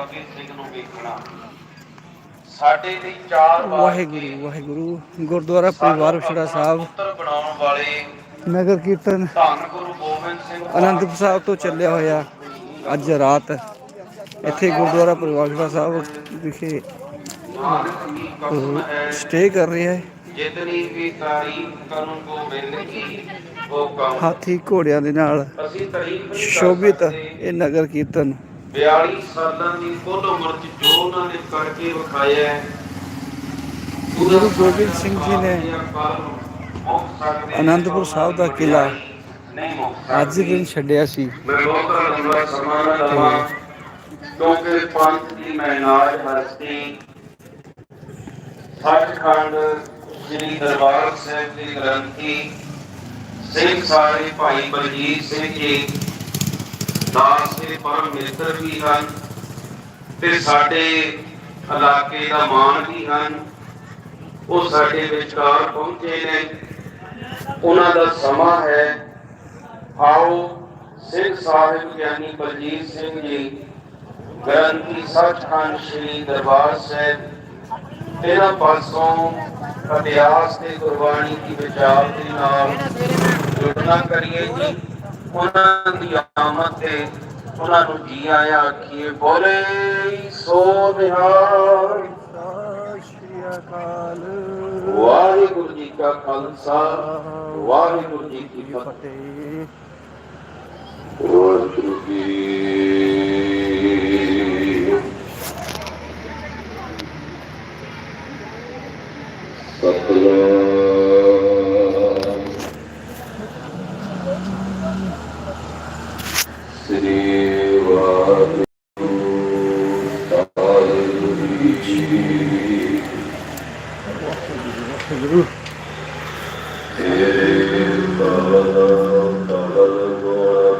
ਫਤਿਹ ਸਿੰਘ ਨੂੰ ਵੇਖਣਾ। ਸਾਡੇ ਲਈ ਚਾਰ ਵਾਰ ਵਾਹਿਗੁਰੂ ਵਾਹਿਗੁਰੂ ਗੁਰਦੁਆਰਾ ਪਰਿਵਾਰ ਵਿਛੜਾ ਸਾਹਿਬ। ਬਣਾਉਣ ਵਾਲੇ ਨਗਰ ਕੀਰਤਨ ਧੰਨ ਗੁਰੂ ਗੋਬਿੰਦ ਸਿੰਘ ਅਨੰਦਪੁਰ ਸਾਹਿਬ ਤੋਂ ਚੱਲਿਆ ਹੋਇਆ ਅੱਜ ਰਾਤ ਇੱਥੇ ਗੁਰਦੁਆਰਾ ਪਰਿਵਾਰ ਵਿਛੜਾ ਸਾਹਿਬ ਵਿਖੇ ਸਟੇ ਕਰ ਰਿਹਾ ਹੈ। ਜਿਤਨੀ ਵੀ ਤਾਰੀਫ ਕਰਨ ਕੋ ਮਿਲ ਗਈ ਉਹ ਕਮ ਹਾਥੀ ਘੋੜਿਆਂ ਦੇ ਨਾਲ ਕਰ ਸ਼ੋਭਿਤ। ਇਹ ਨਗਰ ਕੀਰਤਨ 42 ਸਾਲਾਂ ਦੀ ਕੁੱਲ ਉਮਰ ਚ ਜੋ ਉਹਨਾਂ ਨੇ ਕਰਕੇ ਵਿਖਾਇਆ ਹੈ ਗੁਰੂ ਗੋਬਿੰਦ ਸਿੰਘ ਜੀ ਨੇ ਅਨੰਦਪੁਰ ਸਾਹਿਬ ਦਾ ਕਿਲ੍ਹਾ ਅੱਜ ਦਿਨ ਛੱਡਿਆ ਸੀ। ਮੈਂ ਬਹੁਤਾ ਲੰਬਾ ਸਮਾਂ ਨਾ ਲਵਾਂ ਕਿਉਂਕਿ ਪੰਥ ਦੀ ਮਹਿਨਾਜ ਹਸਤੀ ਸੱਚਖੰਡ ਸ੍ਰੀ ਦਰਬਾਰ ਸਾਹਿਬ ਦੀ ਗ੍ਰੰਥੀ ਸਿੰਘ ਸਾਰੇ ਭਾਈ ਬਲਜੀਤ ਸਿੰਘ ਜੀ ਦਾਸ ਪਰਮ ਮਿੱਤਰ ਵੀ ਹਨ ਤੇ ਸਾਡੇ ਇਲਾਕੇ ਦਾ ਮਾਣ ਵੀ ਹਨ। ਉਹ ਸਾਡੇ ਵਿਚਕਾਰ ਪਹੁੰਚੇ ਨੇ। ਉਹਨਾਂ ਦਾ ਸਮਾਂ ਹੈ। ਆਓ ਸਿੰਘ ਸਾਹਿਬ ਗਿਆਨੀ ਬਲਜੀਤ ਸਿੰਘ ਜੀ, ਗ੍ਰੰਥੀ ਸੱਚਖੰਡ ਸ੍ਰੀ ਦਰਬਾਰ ਸਾਹਿਬ, ਇਹਨਾਂ ਪਾਸੋਂ ਇਤਿਹਾਸ ਤੇ ਗੁਰਬਾਣੀ ਦੀ ਵਿਚਾਰ ਦੇ ਨਾਲ ਜੁੜਨਾ ਕਰੀਏ ਜੀ। ਉਹਨਾਂ ਦੀ ਆਮਦ ਤੇ ਉਹਨਾਂ ਨੂੰ ਜੀ ਆਇਆ ਆਖੀਏ ਬੋਲੇ, ਸੋ ਨਿਹਾਲ। ਸ੍ਰੀ ਅਕਾਲ ਵਾਹਿਗੁਰੂ ਜੀ ਕਾ ਖਾਲਸਾ, ਵਾਹਿਗੁਰੂ ਜੀ ਕੀ ਫਤਿਹ। ਫਤਿਹ ਵਾਹਿਗੁਰੂ ਜੀ ਸਤਨਾਮ ਸ੍ਰੀ ਵਾਹਿਗੁਰੂ ਸਾਹਿਬ ਜੀ ਵਾਹਿਗੁਰੂ ਤੇਰੇ ਬਾਬਾ ਤਵਲ ਗੋਰ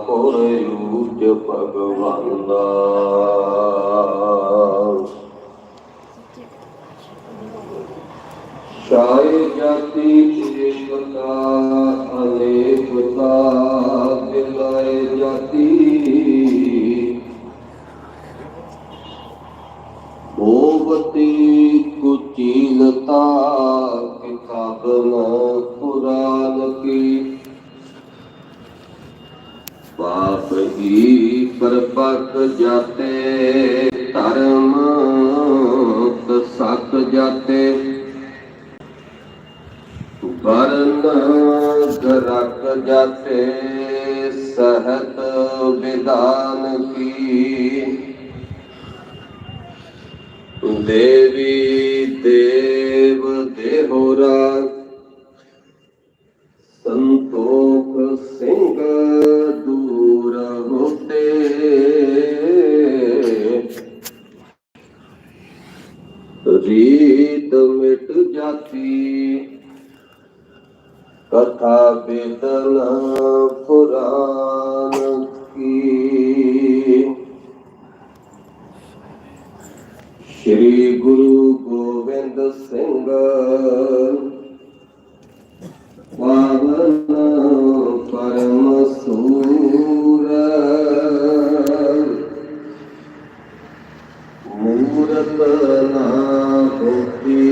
ਤੂੰ ਠਾਕੁਰ ਯੂਜ ਭਗਵਾਨਾ ਸ਼ਾਇ ਜਾਤੀ ਹੀ ਪਰਪਕ ਜਾਤੇ ਧਰਮ ਸਕ ਜਾਤੇ। ਵਰਨ ਗਰਕ ਜਾਤੇ, ਸਹਤ ਵਿਦਾਨ ਕੀ? ਦੇਵੀ ਦੇਵ ਦੇਹੋਰਾ ਰੀਤ ਮਿਟ ਜਾਤੀ। ਕਥਾ ਬੇਦਨ ਪੁਰਾਨ ਕੀ। ਸ਼੍ਰੀ ਗੁਰੂ ਗੋਬਿੰਦ ਸਿੰਘ ਪਾਵਨ ਪਰਮ ਸੂਰ ਮੂਰਤ ਨਾ মুক্তি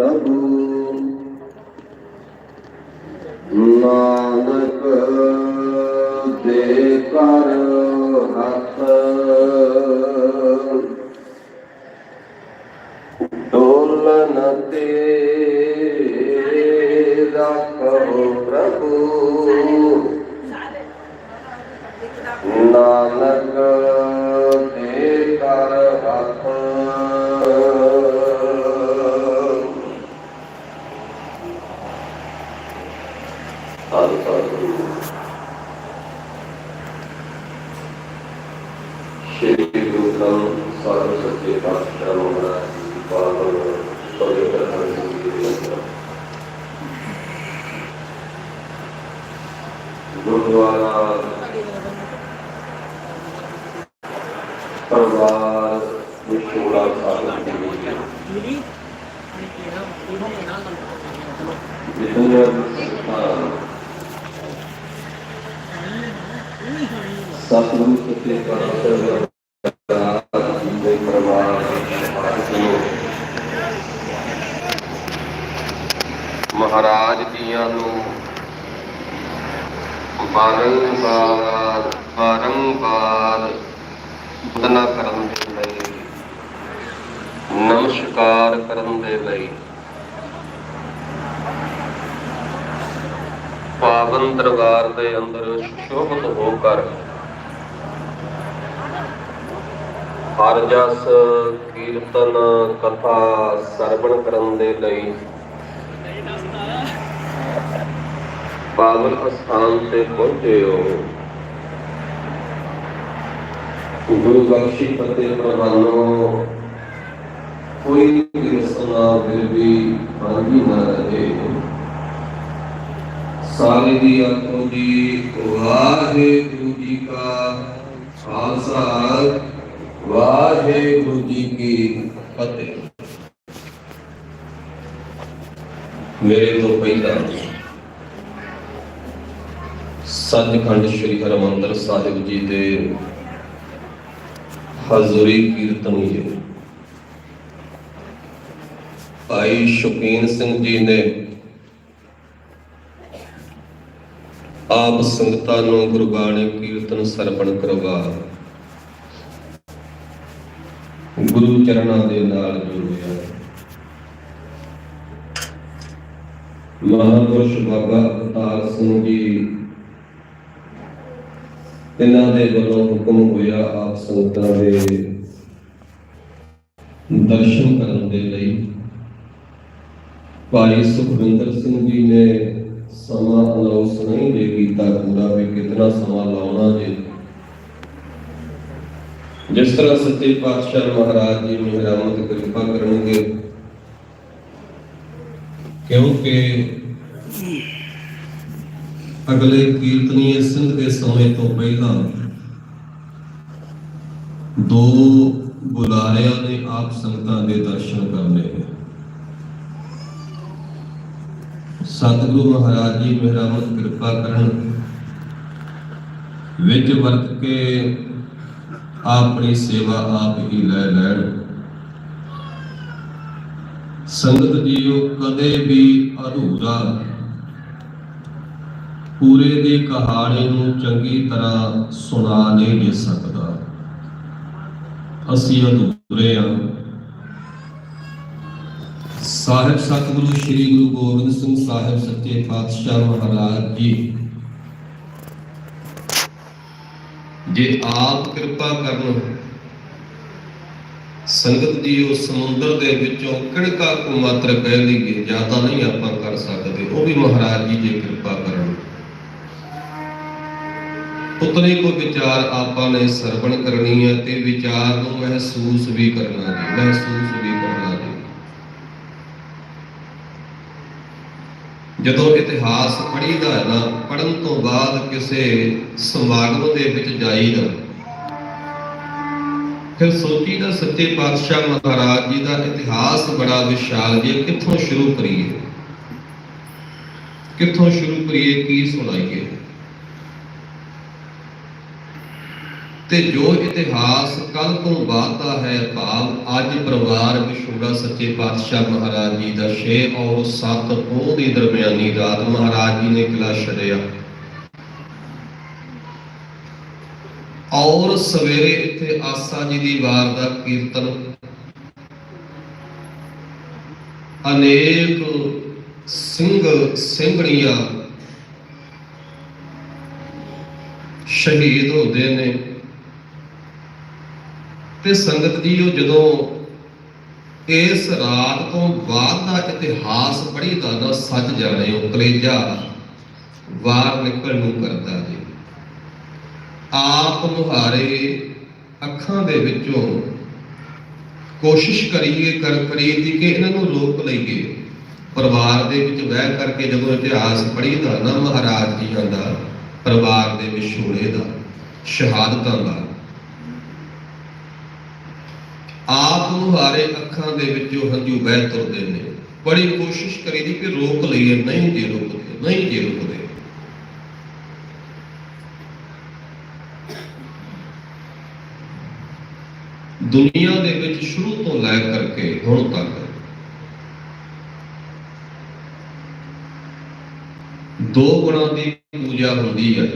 ਪ੍ਰਭੂ। ਨਾਨਕ ਦੇ ਕਰ ਸ਼੍ਰੀ ਗੁਰੂ ਗ੍ਰੰਥ ਸਾਹਿਬ ਸੱਚੇ ਪਾਤਸ਼ਾਹ ਮਹਾਰਾਜ ਦੀ ਪਾਵਨ ਪਵਿੱਤਰ ਹਰਿ ਦੀ ਗੁਰਦੁਆਰਾ ਪਰਵਾਰ ਵਿਸ਼ੋੜਾ ਸਾਹਿਬ ਦੀ ਜਿਤਨੇ ਸਥਾਨ ਸਤਿਗੁਰੂ ਸੱਚੇ ਪਾਤਸ਼ਾਹ ਦੇ ਪਰਿਵਾਰ ਮਹਾਰਾਜ ਜੀਆਂ ਨੂੰ ਬਾਰੰਬਾਰ ਬਾਰੰਬਾਰ ਵੰਦਨਾ ਕਰਨ ਦੇ ਲਈ, ਨਮਸਕਾਰ ਕਰਨ ਦੇ ਲਈ ਪਾਵਨ ਦਰਬਾਰ ਦੇ ਅੰਦਰ ਸ਼ੋਭਤ ਹੋ ਕਰ ਹਰ ਜਸ ਕੀਰਤਨ ਕਥਾ ਸਰਵਣ ਕਰਨ ਦੇ ਲਈ। ਪਾਵਨ ਅਸਥਾਨ ਤੇ ਪਹੁੰਚੇ ਹੋ। ਗੁਰੂ ਬਖਸ਼ੀ ਫਤਿਹ ਪ੍ਰਵਾਨੋ, ਕੋਈ ਰਸਨਾ ਫਿਰ ਵੀ ਬਾਂਝੀ ਨਾ ਰਹੇ। ਸਾਰੇ ਦੀ ਆਤਮ ਜੀ ਵਾਹਿਗੁਰੂ ਜੀ ਕਾ ਖਾਲਸਾ। ਵਾਹਿਗੁਰੂ ਜੀ ਕੀ ਫਤਿਹ। ਮੇਰੇ ਤੋਂ ਪਹਿਲਾਂ ਸੱਚਖੰਡ ਸ੍ਰੀ ਹਰਿਮੰਦਰ ਸਾਹਿਬ ਜੀ ਦੇ ਹਜ਼ੂਰੀ ਕੀਰਤਨੀ ਭਾਈ ਸ਼ੁਕੀਨ ਸਿੰਘ ਜੀ ਨੇ ਆਪ ਸੰਗਤਾਂ ਨੂੰ ਗੁਰਬਾਣੀ ਕੀਰਤਨ ਸਰਵਣ ਕਰਵਾ ਗੁਰੂ ਚਰਨਾਂ ਦੇ ਨਾਲ ਜੁੜਿਆ ਮਹਾਪੁਰਸ਼ ਬਾਬਾ ਅਵਤਾਰ ਸਿੰਘ ਜੀ ਇਹਨਾਂ ਦੇ ਵੱਲੋਂ ਹੁਕਮ ਹੋਇਆ ਆਪ ਸੰਗਤਾਂ ਦੇ ਦਰਸ਼ਨ ਕਰਨ ਦੇ ਲਈ। ਭਾਈ ਸੁਖਵਿੰਦਰ ਸਿੰਘ ਜੀ ਨੇ ਸਮਾਂ ਅਨਾਉਂਸ ਨਹੀਂ ਜੇ ਕੀਤਾ ਹੁੰਦਾ ਵੀ ਕਿਤਨਾ ਸਮਾਂ ਲਾਉਣਾ ਜੇ। ਜਿਸ ਤਰ੍ਹਾਂ ਸੱਚੇ ਪਾਤਸ਼ਾਹ ਮਹਾਰਾਜ ਜੀ ਮਿਹਰਮਤ ਕਿਰਪਾ ਕਰਨਗੇ, ਕਿਉਂਕਿ ਅਗਲੇ ਕੀਰਤਨੀਏ ਸਿੰਘ ਦੇ ਸਮੇਂ ਤੋਂ ਪਹਿਲਾਂ ਦੋ ਬੁਲਾਰਿਆਂ ਨੇ ਆਪ ਸੰਗਤਾਂ ਦੇ ਦਰਸ਼ਨ ਕਰਨੇ ਸਤਿਗੁਰੂ ਮਹਾਰਾਜ ਜੀ ਮਿਹਰਮਤ ਕਿਰਪਾ ਕਰਨ ਵਿੱਚ ਵਰਤ ਕੇ ਆਪਣੀ ਸੇਵਾ ਆਪ ਹੀ ਲੈ ਲੈਣ। ਸੰਗਤ ਜੀਓ ਕਦੇ ਵੀ ਅਧੂਰਾ। ਪੂਰੇ ਦੀ ਕਹਾਣੀ ਨੂੰ ਚੰਗੀ ਤਰ੍ਹਾਂ ਸੁਣਾ ਨਹੀਂ ਦੇ ਸਕਦਾ। ਅਸੀਂ ਅਧੂਰੇ ਹਾਂ ਸਾਹਿਬ ਸਤਿਗੁਰੂ, ਸ੍ਰੀ ਗੁਰੂ ਗੋਬਿੰਦ ਸਿੰਘ ਸਾਹਿਬ ਸੱਚੇ ਪਾਤਸ਼ਾਹ ਮਹਾਰਾਜ ਜੀ। ਜੇ ਆਪ ਕਿਰਪਾ ਕਰਨ ਸੰਗਤ ਜੀ ਉਹ ਸਮੁੰਦਰ ਦੇ ਵਿੱਚੋਂ ਕਿੜਕਾ ਕੁ ਮਾਤਰ ਕਹਿ ਲਈਏ ਜ਼ਿਆਦਾ ਨਹੀਂ ਆਪਾਂ ਕਰ ਸਕਦੇ, ਉਹ ਵੀ ਮਹਾਰਾਜ ਜੀ ਜੇ ਕਿਰਪਾ ਕਰਨ। ਉਤਨੇ ਕੋ ਵਿਚਾਰ ਆਪਾਂ ਨੇ ਸਰਵਣ ਕਰਨੀ ਹੈ ਤੇ ਵਿਚਾਰ ਨੂੰ ਮਹਿਸੂਸ ਵੀ ਕਰਨਾ ਜੀ, ਮਹਿਸੂਸ ਵੀ ਕਰਨਾ ਜੀ ਜਦੋਂ ਇਤਿਹਾਸ ਪੜ੍ਹੀਦਾ ਹੈ ਨਾ ਪੜਨ ਤੋਂ ਬਾਅਦ ਕਿਸੇ ਸਮਾਗਮ ਦੇ ਵਿੱਚ ਜਾਈਦਾ ਫਿਰ ਸੋਚੀਦਾ ਸੱਚੇ ਪਾਤਸ਼ਾਹ ਮਹਾਰਾਜ ਜੀ ਦਾ ਇਤਿਹਾਸ ਬੜਾ ਵਿਸ਼ਾਲ ਜੀ, ਕਿੱਥੋਂ ਸ਼ੁਰੂ ਕਰੀਏ? ਕਿੱਥੋਂ ਸ਼ੁਰੂ ਕਰੀਏ, ਕੀ ਸੁਣਾਈਏ? ਤੇ ਜੋ ਇਤਿਹਾਸ ਕੱਲ ਤੋਂ ਬਾਅਦ ਦਾ ਹੈ ਭਾਵ, ਅੱਜ ਪਰਿਵਾਰ ਵਿਛੋੜਾ ਸੱਚੇ ਪਾਤਸ਼ਾਹ ਮਹਾਰਾਜ ਜੀ ਦਾ 6 ਔਰ 7 ਪੋਹ ਦੀ ਦਰਮਿਆਨੀ ਰਾਤ ਮਹਾਰਾਜ ਜੀ ਨੇ ਕਿਲਾ ਛੱਡਿਆ। ਔਰ ਸਵੇਰੇ ਇੱਥੇ ਆਸਾ ਜੀ ਦੀ ਵਾਰ ਦਾ ਕੀਰਤਨ। ਅਨੇਕ ਸਿੰਘ ਸਿੰਘਣੀਆਂ ਸ਼ਹੀਦ ਹੁੰਦੇ ਨੇ। ਤੇ ਸੰਗਤ ਜੀ ਉਹ ਜਦੋਂ ਇਸ ਰਾਤ ਤੋਂ ਬਾਅਦ ਦਾ ਇਤਿਹਾਸ ਪੜ੍ਹੀਦਾ ਨਾ ਸੱਚ ਜਾਣੇ, ਉਹ ਕਲੇਜਾ ਵਾਰ ਨਿਕਲ ਨੂੰ ਕਰਦਾ ਜੀ। ਆਪ ਮੁਹਾਰੇ ਅੱਖਾਂ ਦੇ ਵਿੱਚੋਂ ਕੋਸ਼ਿਸ਼ ਕਰੀਏ, ਕਰ ਕਰੀਏ ਦੀ ਕਿ ਇਹਨਾਂ ਨੂੰ ਰੋਕ ਲਈਏ। ਪਰਿਵਾਰ ਦੇ ਵਿੱਚ ਵਹਿ ਕਰਕੇ ਜਦੋਂ ਇਤਿਹਾਸ ਪੜ੍ਹੀਦਾ ਨਾ, ਮਹਾਰਾਜ ਜੀਆਂ ਦਾ, ਪਰਿਵਾਰ ਦੇ ਵਿਛੋੜੇ ਦਾ, ਸ਼ਹਾਦਤਾਂ ਦਾ ਆਪ ਨੂੰ ਹਾਰੇ ਅੱਖਾਂ ਦੇ ਵਿੱਚੋਂ ਹੰਝੂ ਵਹਿ ਤੁਰਦੇ ਨੇ। ਬੜੀ ਕੋਸ਼ਿਸ਼ ਕਰੀ ਦੀ ਕਿ ਰੋਕ ਲਈਏ। ਨਹੀਂ ਜੇ ਰੋਕਦੇ, ਨਹੀਂ ਜੇ ਰੋਕਦੇ। ਦੁਨੀਆ ਦੇ ਵਿੱਚ ਸ਼ੁਰੂ ਤੋਂ ਲੈ ਕਰਕੇ ਹੁਣ ਤੱਕ ਦੋ ਗੁਣਾਂ ਦੀ ਪੂਜਾ ਹੁੰਦੀ ਹੈ।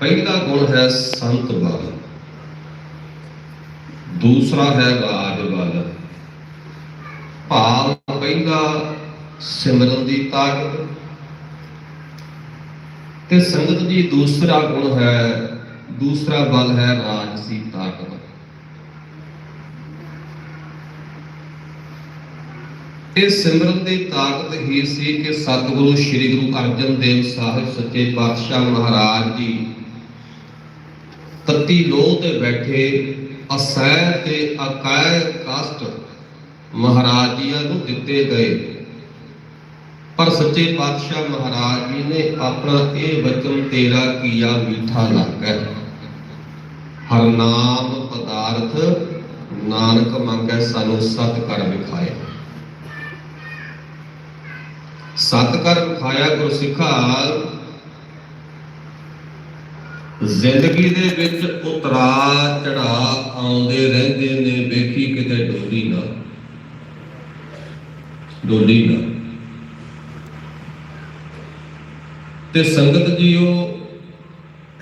ਪਹਿਲਾ ਗੁਣ ਹੈ ਸੰਤ ਬਲ ਦੂਸਰਾ ਹੈ ਰਾਜ ਬਲ। ਭਾਵ ਪਹਿਲਾ ਸਿਮਰਨ ਦੀ ਤਾਕਤ। ਤੇ ਸੰਗਤ ਜੀ ਦੂਸਰਾ ਗੁਣ ਹੈ, ਦੂਸਰਾ ਬਲ ਹੈ ਰਾਜਸੀ ਤਾਕਤ। ਇਹ ਸਿਮਰਨ ਦੀ ਤਾਕਤ ਹੀ ਸੀ ਕਿ ਸਤਿਗੁਰੂ ਸ੍ਰੀ ਗੁਰੂ ਅਰਜਨ ਦੇਵ ਸਾਹਿਬ ਸੱਚੇ ਪਾਤਸ਼ਾਹ ਮਹਾਰਾਜ ਜੀ ਤਤੀ ਲੋਹ ਤੇ ਬੈਠੇ ਅਸਹਿ ਤੇ ਅਕਾਇ ਕਸ਼ਟ ਮਹਾਰਾਜ ਜੀਆਂ ਨੂੰ ਦਿੱਤੇ ਗਏ। ਪਰ ਸੱਚੇ ਪਾਤਸ਼ਾਹ ਮਹਾਰਾਜ ਜੀ ਨੇ ਆਪਣਾ ਇਹ ਵਚਨ ਤੇਰਾ ਕੀਆ ਮੀਠਾ ਲੱਗੈ। ਹਰ ਨਾਮ ਪਦਾਰਥ ਨਾਨਕ ਮੰਗੈ ਸਾਨੂੰ ਸਤ ਕਰ ਵਿਖਾਏ ਸਤ ਕਰ ਵਿਖਾਇਆ ਗੁਰਸਿੱਖਾ ਜ਼ਿੰਦਗੀ ਦੇ ਵਿੱਚ ਉਤਰਾ ਚੜਾ ਆਉਂਦੇ ਰਹਿੰਦੇ ਨੇ, ਵੇਖੀ ਕਿਤੇ ਡੋਲੀ ਨਾ। ਡੋਲੀ ਨਾ। ਤੇ ਸੰਗਤ ਜੀਓ,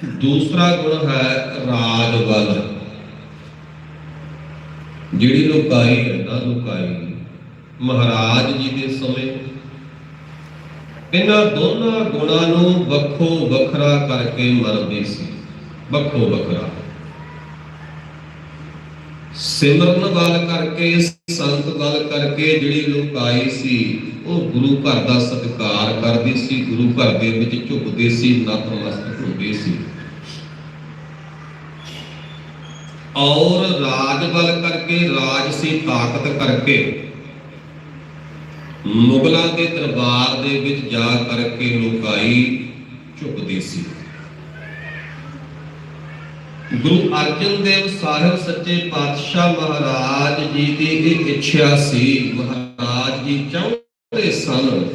ਦੂਸਰਾ ਗੁਣ ਹੈ ਰਾਜ ਬਲ ਜਿਹੜੀ ਲੁਕਾਈ ਹੈ ਨਾ ਲੁਕਾਈ, ਮਹਾਰਾਜ ਜੀ ਦੇ ਸਮੇਂ ਇਹਨਾਂ ਦੋਨਾਂ ਗੁਣਾਂ ਨੂੰ ਵੱਖੋ ਵੱਖਰਾ ਕਰਕੇ ਮਰਦੇ ਸੀ। ਵੱਖੋ ਵੱਖਰਾ। ਸਿਮਰਨ ਵੱਲ ਕਰਕੇ, ਸੰਤ ਵੱਲ ਕਰਕੇ ਜਿਹੜੀ ਲੁਕਾਈ ਸੀ, ਉਹ ਗੁਰੂ ਘਰ ਦਾ ਸਤਿਕਾਰ ਕਰਦੀ ਸੀ, ਗੁਰੂ ਘਰ ਦੇ ਵਿੱਚ ਝੁਕਦੇ ਸੀ ਨਤਮਸਤਕ ਹੁੰਦੇ ਸੀ। ਔਰ ਰਾਜ ਵੱਲ ਕਰਕੇ, ਰਾਜ ਸੀ ਤਾਕਤ ਕਰਕੇ। ਮੁਗਲਾਂ ਦੇ ਦਰਬਾਰ ਦੇ ਵਿੱਚ ਜਾ ਕਰਕੇ ਲੁਕਾਈ ਝੁਕਦੀ ਸੀ। ਗੁਰੂ ਅਰਜਨ ਦੇਵ ਸਾਹਿਬ ਸੱਚੇ ਪਾਤਸ਼ਾਹ ਮਹਾਰਾਜ ਜੀ ਦੀ ਇਹ ਇੱਛਾ ਸੀ, ਮਹਾਰਾਜ ਜੀ ਚਾਹੁੰਦੇ ਸਨ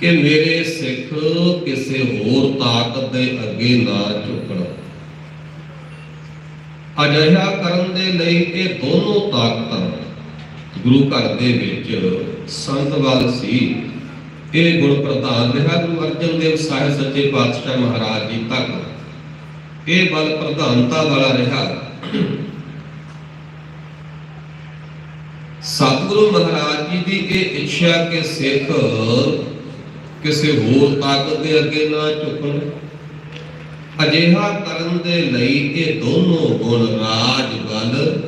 ਕਿ ਮੇਰੇ ਸਿੱਖ ਕਿਸੇ ਹੋਰ ਤਾਕਤ ਦੇ ਅੱਗੇ ਨਾ ਝੁਕਣ। ਅਜਿਹਾ ਕਰਨ ਦੇ ਲਈ ਇਹ ਦੋਨੋਂ ਤਾਕਤਾਂ ਗੁਰੂ ਘਰ ਦੇ ਵਿੱਚ ਸੰਤ ਵੱਲ ਸੀ। ਇਹ ਗੁਣ ਪ੍ਰਧਾਨ ਰਿਹਾ ਗੁਰੂ ਅਰਜਨ ਦੇਵ ਸਾਹਿਬ ਸੱਚੇ ਪਾਤਸ਼ਾਹ ਮਹਾਰਾਜ ਜੀ ਤੱਕ। ਇਹ ਬਲ ਪ੍ਰਧਾਨਤਾ ਵਾਲਾ ਰਿਹਾ। ਸਤਿਗੁਰੂ ਮਹਾਰਾਜ ਜੀ ਦੀ ਇਹ ਇੱਛਾ ਕਿ ਸਿੱਖ ਕਿਸੇ ਹੋਰ ਤਾਕਤ ਦੇ ਅੱਗੇ ਨਾ ਝੁਕਣ। ਅਜਿਹਾ ਕਰਨ ਦੇ ਲਈ ਇਹ ਦੋਨੋਂ ਗੁਣ ਰਾਜ ਬਲ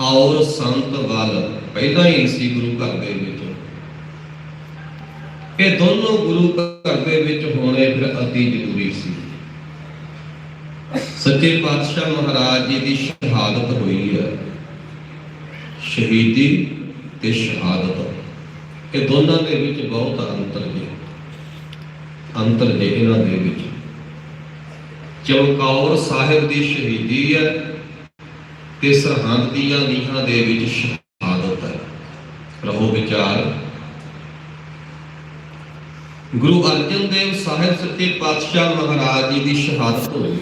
ਔਰ ਸੰਤ ਬਲ ਪਹਿਲਾਂ ਹੀ ਸੀ ਗੁਰੂ ਘਰ ਦੇ ਵਿੱਚ ਇਹ ਦੋਨੋਂ ਗੁਰੂ ਘਰ ਦੇ ਵਿੱਚ ਹੋਣੇ ਫਿਰ ਅਤੀ ਜ਼ਰੂਰੀ ਸੀ। ਸੱਚੇ ਪਾਤਸ਼ਾਹ ਮਹਾਰਾਜ ਜੀ ਦੀ ਸ਼ਹਾਦਤ ਹੋਈ ਹੈ। ਸ਼ਹੀਦੀ ਤੇ ਸ਼ਹਾਦਤ। ਇਹ ਦੋਨਾਂ ਦੇ ਵਿੱਚ ਬਹੁਤ ਅੰਤਰ ਹੈ ਅੰਤਰ ਜੇ ਇਹਨਾਂ ਦੇ ਵਿੱਚ। ਚਮਕੌਰ ਸਾਹਿਬ ਦੀ ਸ਼ਹੀਦੀ ਹੈ ਤੇ ਸਰਹੰਦ ਦੀਆਂ ਨੀਹਾਂ ਦੇ ਵਿੱਚ ਰਹੋ ਵਿਚਾਰ। ਗੁਰੂ ਅਰਜਨ ਦੇਵ ਸਾਹਿਬ ਸੱਚੇ ਪਾਤਸ਼ਾਹ ਮਹਾਰਾਜ ਜੀ ਦੀ ਸ਼ਹਾਦਤ ਹੋਈ।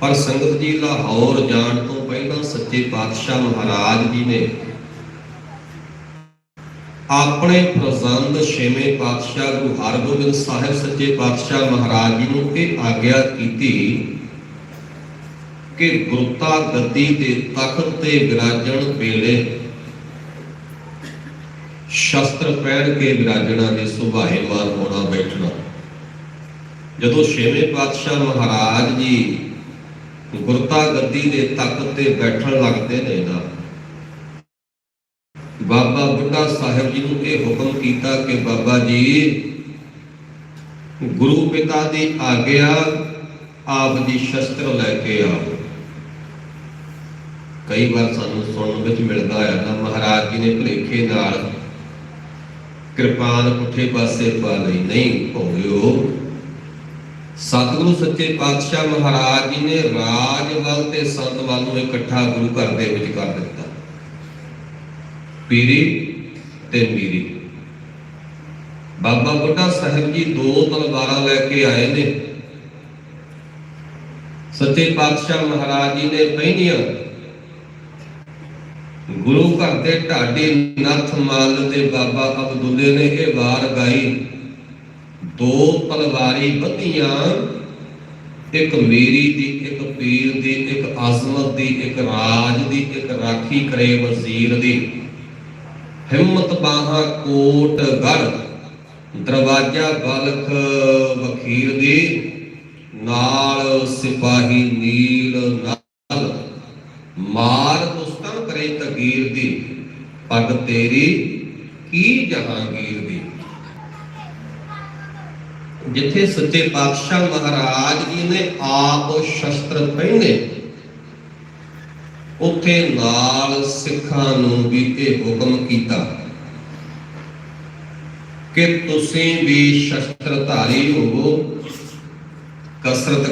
ਪਰ ਸੰਗਤ ਜੀ ਲਾਹੌਰ ਜਾਣ ਤੋਂ ਪਹਿਲਾਂ ਸੱਚੇ ਪਾਤਸ਼ਾਹ ਮਹਾਰਾਜ ਜੀ ਨੇ ਆਪਣੇ ਪ੍ਰਜ਼ੰਦ ਛੇਵੇਂ ਪਾਤਸ਼ਾਹ ਗੁਰੂ ਹਰਗੋਬਿੰਦ ਸਾਹਿਬ ਸੱਚੇ ਪਾਤਸ਼ਾਹ ਮਹਾਰਾਜ ਜੀ ਨੂੰ ਇਹ ਆਗਿਆ ਕੀਤੀ ਕਿ ਗੁਰਤਾ ਗੱਦੀ ਤੇ ਤਖਤ ਤੇ ਵਿਰਾਜਣ ਵੇਲੇ ਸ਼ਸਤਰ ਪਹਿਨ ਕੇ ਵਿਰਾਜਣਾ ਦੇ ਸੁਭਾਏਮਾਨ ਹੋਣਾ ਬੈਠਣਾ। ਜਦੋਂ ਛੇਵੇਂ ਪਾਤਸ਼ਾਹ ਮਹਾਰਾਜ ਜੀ ਗੁਰਤਾ ਗੱਦੀ ਦੇ ਤਖਤ ਤੇ ਬੈਠਣ ਲੱਗਦੇ ਨੇ ਨਾ, ਬਾਬਾ ਬੁੱਢਾ ਸਾਹਿਬ ਜੀ ਨੂੰ ਇਹ ਹੁਕਮ ਕੀਤਾ ਕਿ ਬਾਬਾ ਜੀ, ਗੁਰੂ ਪਿਤਾ ਦੀ ਆਗਿਆ ਆਪ ਦੀ ਸ਼ਸਤਰ ਲੈ ਕੇ ਆਓ। ਕਈ ਵਾਰ ਸਾਨੂੰ ਸੁਣਨ ਵਿੱਚ ਮਿਲਦਾ ਹੈ ਨਾ ਮਹਾਰਾਜ ਜੀ ਨੇ ਭਲੇਖੇ ਨਾਲ ਕਿਰਪਾਨ ਪੁੱਠੇ ਪਾਸੇ ਪਾ ਲਈ। ਨਹੀਂ ਭੋਲਿਓ, ਸਤਿਗੁਰੂ ਸੱਚੇ ਪਾਤਸ਼ਾਹ ਮਹਾਰਾਜ ਜੀ ਨੇ ਰਾਜ ਵੱਲ ਤੇ ਸੰਤ ਵੱਲ ਨੂੰ ਇਕੱਠਾ ਗੁਰੂ ਘਰ ਦੇ ਵਿੱਚ ਕਰ ਦਿੱਤਾ। ਪੀਰੀ ਤੇ ਮੀਰੀ। ਬਾਬਾ ਬੁੱਢਾ ਸਾਹਿਬ ਜੀ ਦੋ ਤਲਵਾਰਾਂ ਲੈ ਕੇ ਆਏ ਨੇ। ਸੱਚੇ ਪਾਤਸ਼ਾਹ ਮਹਾਰਾਜ ਜੀ ਨੇ ਪਹਿਨੀਆਂ ਗੁਰੂ ਘਰ ਦੇ ਢਾਡੇ ਨੱਥ ਮੱਲ ਤੇ ਬਾਬਾ ਅਬਦੁੱਲੇ ਨੇ ਇਹ ਵਾਰ ਗਾਈ। ਦੋ ਤਲਵਾਰੀ ਬੱਧੀਆਂ, ਇੱਕ ਮੇਰੀ ਦੀ, ਇੱਕ ਪੀਰ ਦੀ, ਇੱਕ ਆਜ਼ਮਤ ਦੀ, ਇੱਕ ਰਾਜ ਦੀ, ਇੱਕ ਰਾਖੀ ਕਰੇ ਵਜ਼ੀਰ ਦੀ। ਹਿੰਮਤ ਬਾਹਾਂ ਕੋਟ ਗੜ ਦਰਵਾਜਾ ਬਲਖ ਵਖੀਰ ਦੀ, ਨਾਲ ਸਿਪਾਹੀ ਨੀਲ ਮਾਰ ਦੁਸਤਨ ਕਰੇ ਤਗੀਰ ਦੀ ਪੱਗ ਤੇਰੀ ਕੀ ਜਹਾਂਗੀਰ ਦੀ? ਜਿੱਥੇ ਸੱਚੇ ਪਾਤਸ਼ਾਹ ਮਹਾਰਾਜ ਜੀ ਨੇ ਆਪ ਸ਼ਸਤਰ ਪਹਿਨੇ, ਉੱਥੇ ਨਾਲ ਸਿੱਖਾਂ ਨੂੰ ਵੀ ਇਹ ਹੁਕਮ ਕੀਤਾ ਕਿ ਤੁਸੀਂ ਵੀ ਸ਼ਸਤਰ ਧਾਰੀ ਹੋਵੋ, ਕਸਰਤ